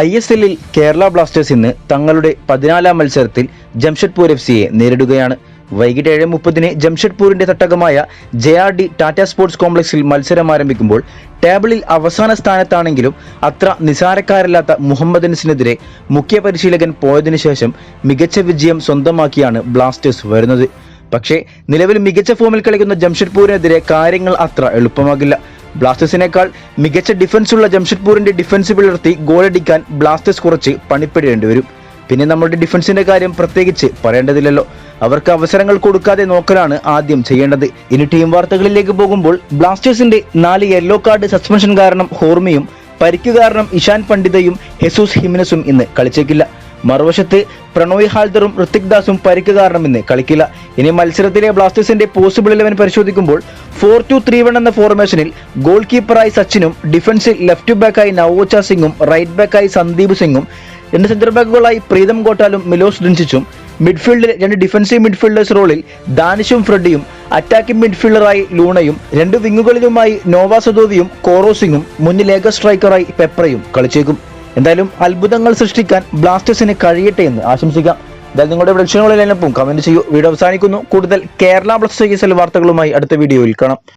I S എല്ലിൽ Kerala Blasters ഇന്ന് തങ്ങളുടെ പതിനാലാം മത്സരത്തിൽ ജംഷഡ്പൂർ എഫ് സിയെ നേരിടുകയാണ്. വൈകിട്ട് ഏഴ് മുപ്പതിന് ജംഷഡ്പൂരിന്റെ തട്ടകമായ J R D Tata sports കോംപ്ലക്സിൽ മത്സരം ആരംഭിക്കുമ്പോൾ ടേബിളിൽ അവസാന സ്ഥാനത്താണെങ്കിലും അത്ര നിസാരക്കാരല്ലാത്ത മുഹമ്മദ് അനസിനെതിരെ മുഖ്യ പരിശീലകൻ പോയതിനു ശേഷം മികച്ച വിജയം സ്വന്തമാക്കിയാണ് ബ്ലാസ്റ്റേഴ്സ് വരുന്നത്. പക്ഷേ നിലവിൽ മികച്ച ഫോമിൽ കളിക്കുന്ന ജംഷഡ്പൂരിനെതിരെ കാര്യങ്ങൾ അത്ര എളുപ്പമാകില്ല. ബ്ലാസ്റ്റേഴ്സിനേക്കാൾ മികച്ച ഡിഫൻസുള്ള ജംഷഡ്പൂരിന്റെ ഡിഫൻസ് പിളർത്തി ഗോളടിക്കാൻ ബ്ലാസ്റ്റേഴ്സ് കുറച്ച് പണിപ്പെടേണ്ടി വരും. പിന്നെ നമ്മുടെ ഡിഫൻസിന്റെ കാര്യം പ്രത്യേകിച്ച് പറയേണ്ടതില്ലല്ലോ. അവർക്ക് അവസരങ്ങൾ കൊടുക്കാതെ നോക്കലാണ് ആദ്യം ചെയ്യേണ്ടത്. ഇനി ടീം വാർത്തകളിലേക്ക് പോകുമ്പോൾ ബ്ലാസ്റ്റേഴ്സിന്റെ നാല് യെല്ലോ കാർഡ് സസ്പെൻഷൻ കാരണം ഹോർമിയും പരിക്ക് കാരണം ഇഷാൻ പണ്ഡിതയും ഹെസൂസ് ഹിമിനസും ഇന്ന് കളിച്ചേക്കില്ല. മറുവശത്ത് പ്രണോയ് ഹാൽദറും ഋത്തിക് ദാസും പരിക്ക് കാരണമെന്ന് കളിക്കില്ല. ഇനി മത്സരത്തിലെ ബ്ലാസ്റ്റേഴ്സിന്റെ പോസിബിൾ ഇലവൻ പരിശോധിക്കുമ്പോൾ ഫോർ ടു ത്രീ വൺ എന്ന ഫോർമേഷനിൽ ഗോൾ കീപ്പറായി സച്ചിനും ഡിഫൻസിൽ ലെഫ്റ്റ് ബാക്കായി നവോച്ച സിംഗും റൈറ്റ് ബാക്കായി സന്ദീപ് സിംഗും രണ്ട് സെന്റർ ബാക്കുകളായി പ്രീതം ഗോട്ടാലും മിലോസ് ഡിൻസിച്ചും മിഡ്ഫീൽഡിൽ രണ്ട് ഡിഫൻസീവ് മിഡ്ഫീൽഡേഴ്സ് റോളിൽ ദാനിഷും ഫ്രെഡിയും അറ്റാക്കിംഗ് മിഡ്ഫീൽഡറായി ലൂണയും രണ്ട് വിങ്ങുകളിലുമായി നോവാ സദോവിയും കോറോ സിംഗും മുന്നിൽ ഏക സ്ട്രൈക്കറായി പെപ്രയും കളിച്ചേക്കും. എന്തായാലും അത്ഭുതങ്ങൾ സൃഷ്ടിക്കാൻ ബ്ലാസ്റ്റേഴ്സിന് കഴിയട്ടെ എന്ന് ആശംസിക്കാം. എന്തായാലും നിങ്ങളുടെ പ്രശ്നങ്ങളിലെല്ലാം കമന്റ് ചെയ്യൂ. വീഡിയോ അവസാനിക്കുന്നു. കൂടുതൽ കേരള ബ്ലാസ്റ്റേഴ്സ് വാർത്തകളുമായി അടുത്ത വീഡിയോയിൽ കാണാം.